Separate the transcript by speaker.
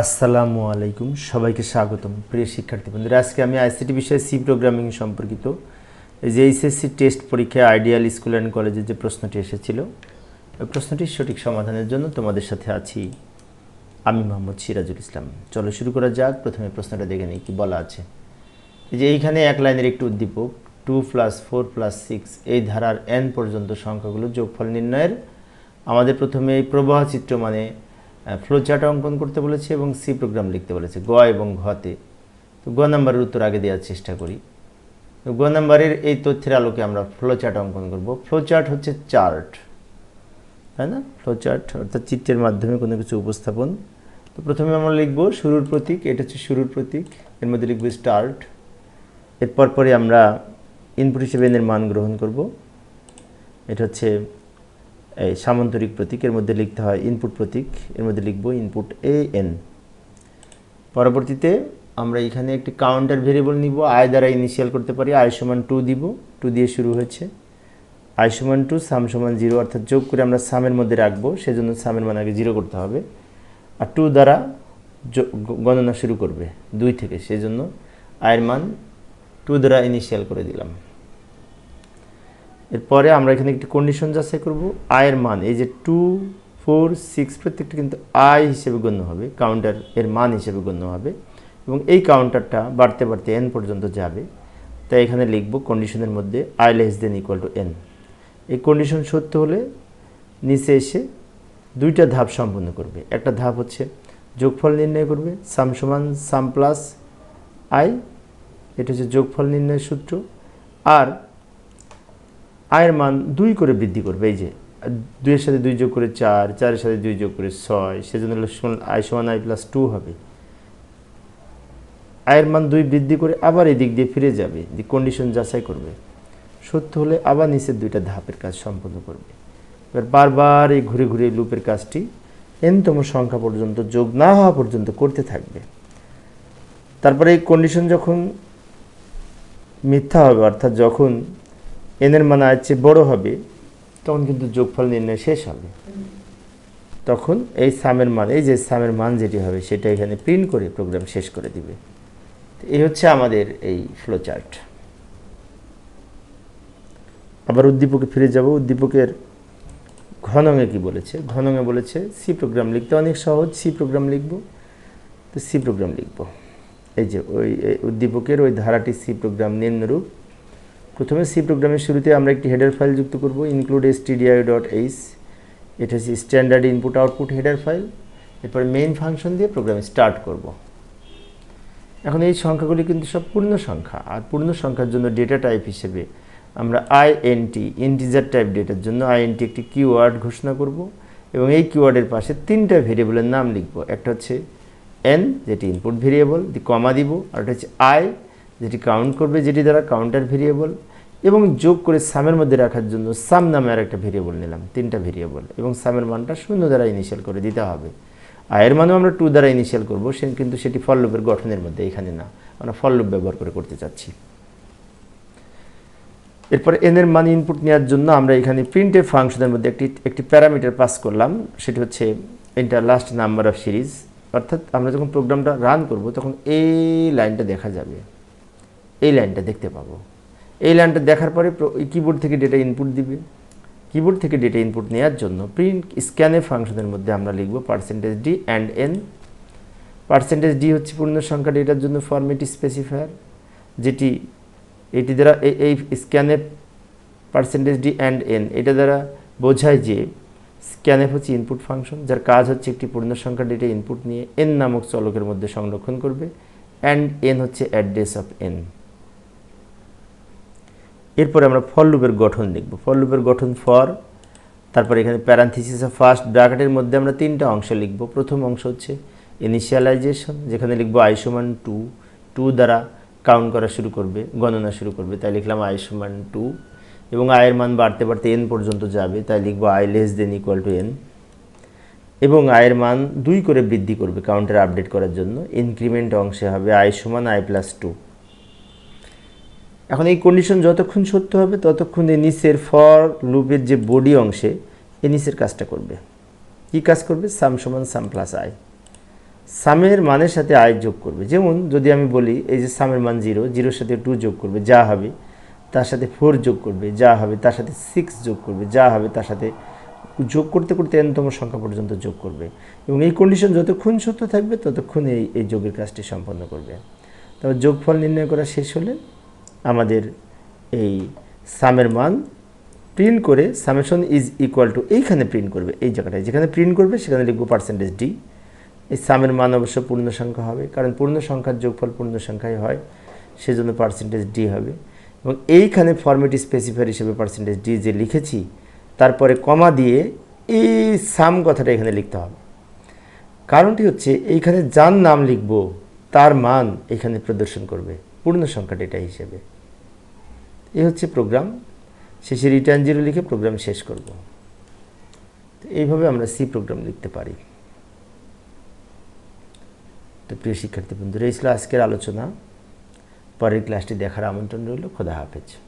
Speaker 1: আসসালামু আলাইকুম, সবাইকে স্বাগতম। প্রিয় শিক্ষার্থী বন্ধুরা, আজকে আমি আইসিটি বিষয়ে সি প্রোগ্রামিং সম্পর্কিত যে এইচএসসি টেস্ট পরীক্ষায় আইডিয়াল স্কুল অ্যান্ড কলেজের যে প্রশ্নটি এসেছিল ওই প্রশ্নটির সঠিক সমাধানের জন্য তোমাদের সাথে আছি আমি মোহাম্মদ সিরাজুল ইসলাম। চলো শুরু করা যাক, প্রথমে প্রশ্নটা দেখে নিই, কি বলা আছে। এই যে এইখানে এক লাইনের একটি উদ্দীপক, two plus four plus six, এই ধারার এন পর্যন্ত সংখ্যাগুলো যোগফল নির্ণয়ের আমাদের প্রথমে এই প্রবাহ চিত্র মানে ফ্লোচার্ট অঙ্কন করতে বলেছে এবং সি প্রোগ্রাম লিখতে বলেছে, গ এবং ঘতে। তো গ নাম্বারের উত্তর আগে দেওয়ার চেষ্টা করি। গ নাম্বারের এই তথ্যের আলোকে আমরা ফ্লোচার্ট অঙ্কন করব। ফ্লোচার্ট হচ্ছে চার্ট তাই না? ফ্লোচার্ট অর্থাৎ চিত্রের মাধ্যমে কোনো কিছু উপস্থাপন। তো প্রথমে আমরা লিখব শুরুর প্রতীক, এটা হচ্ছে শুরুর প্রতীক, এর মধ্যে লিখব স্টার্ট এরপর পরে আমরা ইনপুট হিসেবে এনের মান গ্রহণ করব। এটা হচ্ছে এই সামান্তরিক প্রতীক এর মধ্যে লিখতে হয় ইনপুট প্রতীক, এর মধ্যে লিখব ইনপুট এ এন পরবর্তীতে আমরা এখানে একটি কাউন্টার ভেরিয়েবল নিব আয় দ্বারা ইনিশিয়াল করতে পারি আয় সমান টু দিব টু দিয়ে শুরু হয়েছে। আয় সমান টু সাম সমান জিরো অর্থাৎ যোগ করে আমরা সামের মধ্যে রাখব, সেজন্য সামের মান আগে জিরো করতে হবে। আর টু দ্বারা গণনা শুরু করবে, দুই থেকে, সেজন্য আয়ের মান টু দ্বারা ইনিশিয়াল করে দিলাম। এরপরে আমরা এখানে একটি কন্ডিশন যাচাই করব আয়ের মান, এই যে টু ফোর সিক্স প্রত্যেকটা কিন্তু আয় হিসেবে গণ্য হবে কাউন্টার এর মান হিসেবে গণ্য হবে, এবং এই কাউন্টারটা বাড়তে বাড়তে এন পর্যন্ত যাবে। তাই এখানে লিখব কন্ডিশনের মধ্যে I less than equal to N এই কন্ডিশন সত্য হলে নিচে এসে দুইটা ধাপ সম্পন্ন করবে। একটা ধাপ হচ্ছে যোগফল নির্ণয় করবে সাম সমান সাম প্লাস আই এটা হচ্ছে যোগফল নির্ণয়ের সূত্র, আর আয়ের মান দুই করে বৃদ্ধি করবে, এই যে দুইয়ের সাথে দুই যোগ করে চার, চারের সাথে দুই যোগ করে ছয়, সেজন্য আয় সমান আই প্লাস টু হবে। আয়ের মান দুই বৃদ্ধি করে আবার এদিক দিয়ে ফিরে যাবে, যে কন্ডিশন যাচাই করবে। সত্য হলে আবার নিচের দুইটা ধাপের কাজ সম্পন্ন করবে। এবার বারবার এই ঘুরে ঘুরে লুপের কাজটি এনতম সংখ্যা পর্যন্ত, যোগ না হওয়া পর্যন্ত করতে থাকবে। তারপরে এই কন্ডিশন যখন মিথ্যা হবে, অর্থাৎ যখন এনের মান চেয়ে বড় হবে, তখন কিন্তু যোগফল নির্ণয় শেষ হবে। তখন এই সামের মান, এই যে সামের মান যেটি হবে, সেটা এখানে প্রিন্ট করে প্রোগ্রাম শেষ করে দিবে। এই হচ্ছে আমাদের এই ফ্লোচার্ট আবার উদ্দীপকে ফিরে যাব। উদ্দীপকের ঘনঙে কি বলেছে? ঘনঙে বলেছে সি প্রোগ্রাম লিখতে অনেক সহজ সি প্রোগ্রাম লিখব। তো সি প্রোগ্রাম লিখব। এই যে ওই উদ্দীপকের ওই ধারাটি সি প্রোগ্রাম নিম্নরূপ। প্রথমে সি প্রোগ্রামের শুরুতে আমরা একটি হেডার ফাইল যুক্ত করব include S TDI dot H এটা হচ্ছে standard input output header file এরপরে মেইন ফাংশন দিয়ে প্রোগ্রাম স্টার্ট করব। এখন এই সংখ্যাগুলি কিন্তু সব পূর্ণ সংখ্যা। আর পূর্ণ সংখ্যার জন্য ডেটা টাইপ হিসেবে আমরা আইএনটি ইন্টিজার টাইপ ডেটার জন্য আইএনটি একটি কিওয়ার্ড ঘোষণা করব এবং এই কিওয়ার্ডের পাশে তিনটা ভেরিয়েবলের নাম লিখব। একটা হচ্ছে এন যেটি ইনপুট ভেরিয়েবল দি কমা দিব, আর একটা হচ্ছে আই যেটি কাউন্ট করবে যেটি দ্বারা কাউন্টার ভেরিয়েবল এবং যোগ করে সামের মধ্যে রাখার জন্য সাম নামে আর একটা ভেরিয়েবল নিলাম, তিনটা ভেরিয়েবল এবং সামের মানটা শূন্য দ্বারা ইনিশিয়াল করে দিতে হবে। আয়ের মানও আমরা টু দ্বারা ইনিশিয়াল করব, সে কিন্তু সেটি ফললুপের গঠনের মধ্যে, এখানে না, আমরা ফললুপ ব্যবহার করে করতে চাচ্ছি। এরপর এনের মান ইনপুট নেওয়ার জন্য আমরা এখানে প্রিন্টের ফাংশনের মধ্যে একটি একটি প্যারামিটার পাস করলাম, সেটি হচ্ছে enter last number of series অর্থাৎ আমরা যখন প্রোগ্রামটা রান করব, তখন এই লাইনটা দেখা যাবে। এই লাইনটা দেখতে পাবো। এই লাইনটা দেখার পরে কিবোর্ড থেকে ডেটা ইনপুট দিবে। কিবোর্ড থেকে ডেটা ইনপুট নেওয়ার জন্য প্রিন্ট স্ক্যানে ফাংশনের মধ্যে আমরা লিখব percentage D and N percentage D হচ্ছে পূর্ণ সংখ্যা ডেটার জন্য ফরম্যাট স্পেসিফায়ার যেটি এটি দ্বারা এই স্ক্যানে পার্সেন্টেজ ডি অ্যান্ড এন এটা দ্বারা বোঝায় যে স্ক্যানএফ হচ্ছে ইনপুট ফাংশন যার কাজ হচ্ছে একটি পূর্ণ সংখ্যা ডেটা ইনপুট নিয়ে এন নামক চলকের মধ্যে সংরক্ষণ করবে অ্যান্ড এন হচ্ছে অ্যাড্রেস অফ এন এরপরে আমরা ফর লুপের গঠন লিখব ফর লুপের গঠন ফর তারপরে এখানে প্যারান্থিসিস ফার্স্ট ব্র্যাকেটের মধ্যে আমরা তিনটা অংশ লিখব। প্রথম অংশ হচ্ছে ইনিশিয়ালাইজেশন যেখানে লিখব আই সমান টু টু দ্বারা কাউন্ট করা শুরু করবে, গণনা শুরু করবে। তাই লিখলাম আই সমান টু এবং আয়ের মান বাড়তে বাড়তে এন পর্যন্ত যাবে। তাই লিখব I less than equal to N এবং আয়ের মান দুই করে বৃদ্ধি করবে কাউন্টার আপডেট করার জন্য। ইনক্রিমেন্ট অংশে হবে আই সমান আই প্লাস টু এখন এই কন্ডিশন যতক্ষণ সত্য হবে, ততক্ষণ এই নিচের ফর লুপের যে বডি অংশে এ নিচের কাজটা করবে। কি কাজ করবে? সাম সমান সাম প্লাস আই সামের মানের সাথে আয় যোগ করবে। যেমন যদি আমি বলি এই যে সামের মান জিরো জিরোর সাথে টু যোগ করবে, যা হবে, তার সাথে ফোর যোগ করবে, যা হবে, তার সাথে সিক্স যোগ করবে, যা হবে, তার সাথে যোগ করতে করতে এনতম সংখ্যা পর্যন্ত যোগ করবে। এবং এই কন্ডিশন যতক্ষণ সত্য থাকবে, ততক্ষণ এই এই যোগের কাজটি সম্পন্ন করবে। তবে যোগফল নির্ণয় করা শেষ হলে আমাদের এই সামের মান প্রিন্ট করে সামেশন ইজ ইকুয়াল টু এইখানে প্রিন্ট করবে, এই জায়গাটায়। যেখানে প্রিন্ট করবে, সেখানে লিখব পার্সেন্টেজ ডি এই সামের মান অবশ্য পূর্ণ সংখ্যা হবে, কারণ পূর্ণ সংখ্যার যোগফল পূর্ণ সংখ্যাই হয়, সেজন্য পার্সেন্টেজ ডি হবে। এবং এইখানে ফর্মেট স্পেসিফায়ার হিসেবে পার্সেন্টেজ ডি যে লিখেছি, তারপরে কমা দিয়ে এই সাম কথাটা এখানে লিখতে হবে। কারণটি হচ্ছে, এইখানে যার নাম লিখব, তার মান এখানে প্রদর্শন করবে। পূর্ণ সংখ্যা ডেটা হিসেবে। এই হচ্ছে প্রোগ্রাম শেষে রিটার্ন জিরো লিখে প্রোগ্রাম শেষ করব। এইভাবে আমরা সি প্রোগ্রাম লিখতে পারি। তো প্রিয় শিক্ষার্থী বন্ধুরা, এই ছিল আজকের আলোচনা। পরের ক্লাসটি দেখার আমন্ত্রণ রইল। খোদা হাফেজ।